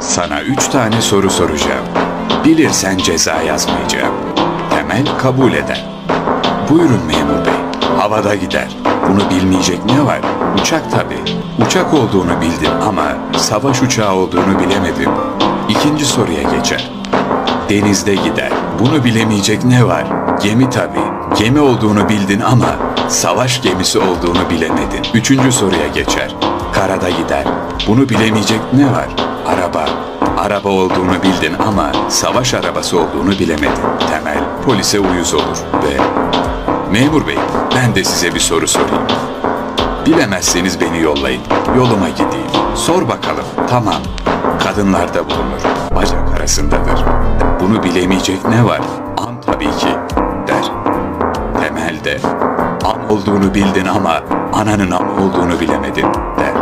Sana üç tane soru soracağım. Bilirsen ceza yazmayacağım. Temel kabul eder. Buyurun memur bey. Havada gider. Bunu bilmeyecek ne var? Uçak tabii. Uçak olduğunu bildin ama savaş uçağı olduğunu bilemedin. İkinci soruya geçer. Denizde gider. Bunu bilemeyecek ne var? Gemi tabii. Gemi olduğunu bildin ama savaş gemisi olduğunu bilemedin. Üçüncü soruya geçer. Karada gider. Bunu bilemeyecek ne var? Araba. Araba olduğunu bildin ama savaş arabası olduğunu bilemedin. Temel polise uyuz olur ve... Memur bey, ben de size bir soru sorayım. Bilemezseniz beni yollayın. Yoluma gideyim. Sor bakalım. Tamam. Kadınlarda bulunur. Bacak arasındadır. Bunu bilemeyecek ne var? An tabii ki der. Temelde an olduğunu bildin ama ananın am olduğunu bilemedin der.